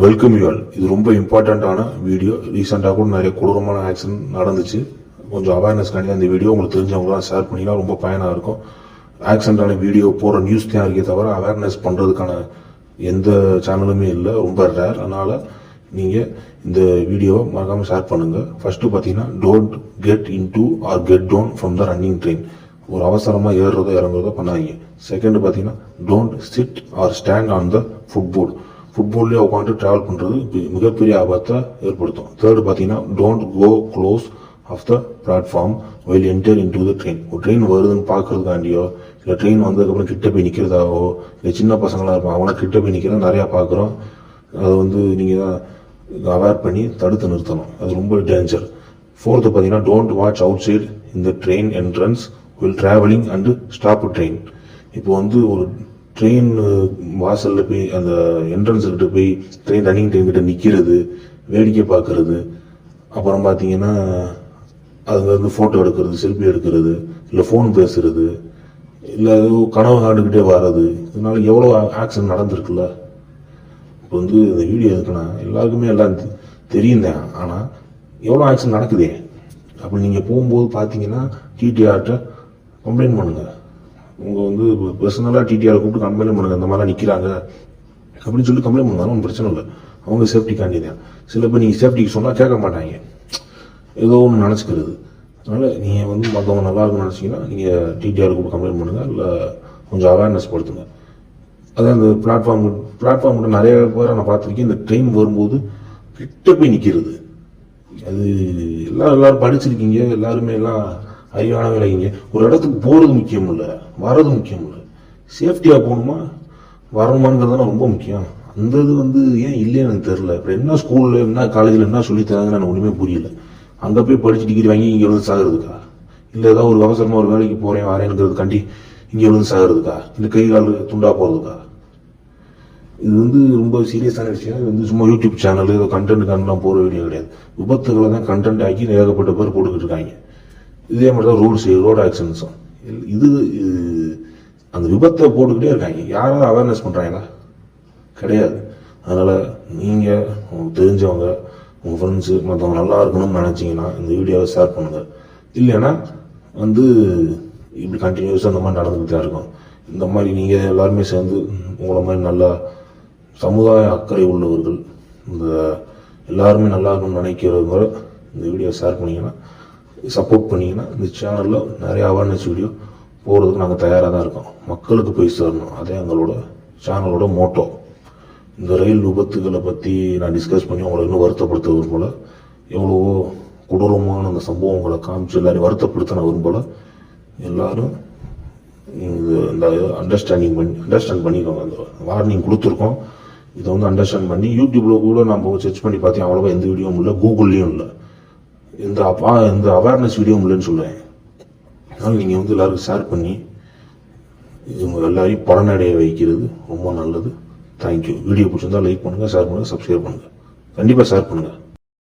Welcome you all இது ரொம்ப இம்பார்ட்டண்ட்டான வீடியோ ரீசெண்டாக கூட நிறைய கொடூரமான ஆக்சிடென்ட் நடந்துச்சு. கொஞ்சம் அவேர்னஸ்க்காண்டி அந்த வீடியோ உங்களுக்கு தெரிஞ்சவங்களாம் ஷேர் பண்ணிங்கன்னா ரொம்ப பயனாக இருக்கும். ஆக்சிடென்டான வீடியோ போகிற நியூஸ் தான் இருக்கே தவிர அவேர்னஸ் பண்ணுறதுக்கான எந்த சேனலுமே இல்லை. ரொம்ப ரேர் அதனால் நீங்கள் இந்த வீடியோவை மறக்காமல் ஷேர் பண்ணுங்கள் ஃபஸ்ட்டு பார்த்தீங்கன்னா don't get in to or get down from the running train ஒரு அவசரமாக ஏறுறதோ இறங்குறதோ பண்ணாதீங்க. செகண்ட் பார்த்தீங்கன்னா don't sit or stand on the footboard ஃபுட்போர்ட்லேயே உட்காந்து ட்ராவல் பண்ணுறது மிகப்பெரிய ஆபத்தை ஏற்படுத்தும். தேர்டு பார்த்தீங்கன்னா don't go close of the platform while enter in to the train ஒரு ட்ரெயின் வருதுன்னு பார்க்கறதுக்காண்டியோ இல்லை ட்ரெயின் வந்ததுக்கப்புறம் கிட்ட போய் நிற்கிறதாவோ இல்லை சின்ன பசங்களாக இருப்பாங்க அவனை கிட்ட போய் நிற்கிறத நிறையா பார்க்குறோம். அதை வந்து நீங்கள் தான் அவேர் பண்ணி தடுத்து நிறுத்தணும். அது ரொம்ப டேஞ்சர் ஃபோர்த்து பார்த்தீங்கன்னா டோன்ட் வாட்ச் அவுட் சைட் இந்த train entrance will travelling and stop train இப்போ வந்து ஒரு ட்ரெயின் uh, வாசலில் போய் அந்த என்ட்ரன்ஸ்கிட்ட போய் ட்ரெயின் ரன்னிங் ட்ரெயின் கிட்ட நிற்கிறது வேடிக்கை பார்க்கறது. அப்புறம் பார்த்தீங்கன்னா அதுலேருந்து ஃபோட்டோ எடுக்கிறது செல்ஃபி எடுக்கிறது இல்லை ஃபோன் பேசுறது இல்லை கனவு காண்டுக்கிட்டே வர்றது. இதனால எவ்வளோ ஆக்சிடென்ட் நடந்திருக்குல்ல? இப்போ வந்து இந்த வீடியோ எதுக்குன்னா எல்லாருக்குமே எல்லாம் தெ- தெரியும் தான் ஆனால் எவ்வளோ ஆக்சிடென்ட் நடக்குதே? அப்படி நீங்கள் போகும்போது பார்த்தீங்கன்னா டிடிஆர்கிட்ட கம்ப்ளைண்ட் பண்ணுங்கள் உங்கள் வந்து பர்சனலாக டிடிஆர் கூப்பிட்டு கம்ப்ளைண்ட் பண்ணுங்கள் இந்த மாதிரிலாம் நிற்கிறாங்க அப்படின்னு சொல்லி கம்ப்ளைண்ட் பண்ணாலும் ஒன்றும் பிரச்சனை இல்லை. அவங்க சேஃப்டிக்காண்டி தான். சில பேர் நீங்கள் சேஃப்டிக்கு சொன்னால் கேட்க மாட்டாங்க. ஏதோ ஒன்று நினச்சிக்கிறது. அதனால் நீங்கள் வந்து மற்றவங்க நல்லா இருக்கும்னு நினச்சிங்கன்னா நீங்கள் டிடிஆர் கூப்பிட்டு கம்ப்ளைண்ட் பண்ணுங்கள் இல்லை கொஞ்சம் அவேர்னஸ் படுத்துங்க. அதான் இந்த பிளாட்ஃபார்ம் பிளாட்ஃபார்ம் கூட நிறைய பேரை நான் பார்த்துருக்கேன். இந்த ட்ரெயின் வரும்போது கிட்ட போய் நிற்கிறது அது எல்லாம் எல்லோரும் படிச்சிருக்கீங்க எல்லாருமே எல்லாம் அறிவான வேலைங்க ஒரு இடத்துக்கு போகிறது முக்கியம் இல்லை. வர்றது முக்கியம் இல்லை. சேஃப்டியாக போகணுமா? வரணுமாங்கிறது தான் ரொம்ப முக்கியம். அந்த இது வந்து ஏன் இல்லைன்னு எனக்கு தெரில இப்போ என்ன ஸ்கூலில் என்ன காலேஜில் என்ன சொல்லி தராங்கன்னு எனக்கு ஒன்றுமே புரியல. அங்கே போய் படித்து டிகிரி வாங்கி இங்கே வந்து சாகிறதுக்கா? இல்லை ஏதாவது ஒரு அவசரமாக ஒரு வேலைக்கு போகிறேன் வரேங்கிறது கண்டி இங்கே வந்து சாகிறதுக்கா? இல்லை கை கால் துண்டா போகிறதுக்கா இது வந்து ரொம்ப சீரியஸான விஷயம். இது வந்து சும்மா யூடியூப் சேனல் ஏதோ கண்டென்ட் கண்டென்ட்லாம் போகிற வீடியோ கிடையாது. விபத்துகளை தான் கண்டென்ட் ஆக்கி ஏகப்பட்ட பேர் போட்டுக்கிட்டு இருக்காங்க. இதே மாதிரி தான் ரூல்ஸ் ரோட் ஆக்சிடென்ட்ஸும் இது இது அந்த விபத்தை போட்டுக்கிட்டே இருக்காங்க. யாராவது அவேர்னஸ் பண்ணுறாங்களா கிடையாது. அதனால் நீங்கள் உங்களுக்கு தெரிஞ்சவங்க உங்கள் ஃப்ரெண்ட்ஸு மற்றவங்க நல்லா இருக்கணும்னு நினச்சிங்கன்னா இந்த வீடியோவை ஷேர் பண்ணுங்கள் இல்லைன்னா வந்து இப்படி கண்டினியூஸாக இந்த மாதிரி நடந்துக்கிட்டு தான் இருக்கும். இந்த மாதிரி நீங்கள் எல்லாருமே சேர்ந்து உங்களை மாதிரி நல்லா சமுதாய அக்கறை உள்ளவர்கள் இந்த எல்லாருமே நல்லா இருக்கணும்னு நினைக்கிறவங்க இந்த வீடியோ ஷேர் பண்ணிங்கன்னா சப்போர்ட் பண்ணிங்கன்னா இந்த சேனலில் நிறைய அவேர்னஸ் வீடியோ போகிறதுக்கு நாங்கள் தயாராக தான் இருக்கோம். மக்களுக்கு போய் சேரணும். அதே எங்களோட சேனலோட மோட்டோ இந்த ரயில் விபத்துகளை பற்றி நான் டிஸ்கஸ் பண்ணி உங்களை இன்னும் வருத்தப்படுத்த விரும்பல எவ்வளவோ கொடூரமான அந்த சம்பவங்களை காமிச்சு எல்லாரையும் வருத்தப்படுத்த நான் விரும்பல. எல்லாரும் இது இந்த அண்டர்ஸ்டாண்டிங் பண்ணி அண்டர்ஸ்டாண்ட் பண்ணிக்கோங்க. அந்த வார்னிங் கொடுத்துருக்கோம். இதை வந்து அண்டர்ஸ்டாண்ட் பண்ணி யூடியூப்பில் கூட நம்ம சர்ச் பண்ணி பார்த்தீங்க அவ்வளோவா எந்த வீடியோவும் இல்லை. கூகுள்லேயும் இல்லை. இந்த அப்பா இந்த அவேர்னஸ் வீடியோ இல்லைன்னு சொல்லுவேன் அதனால் நீங்கள் வந்து எல்லோரும் ஷேர் பண்ணி இவங்க எல்லாரையும் பலனடைய வைக்கிறது ரொம்ப நல்லது. தேங்க்யூ வீடியோ பிடிச்சிருந்தா லைக் பண்ணுங்கள் ஷேர் பண்ணுங்கள் சப்ஸ்கிரைப் பண்ணுங்கள் கண்டிப்பாக ஷேர் பண்ணுங்கள்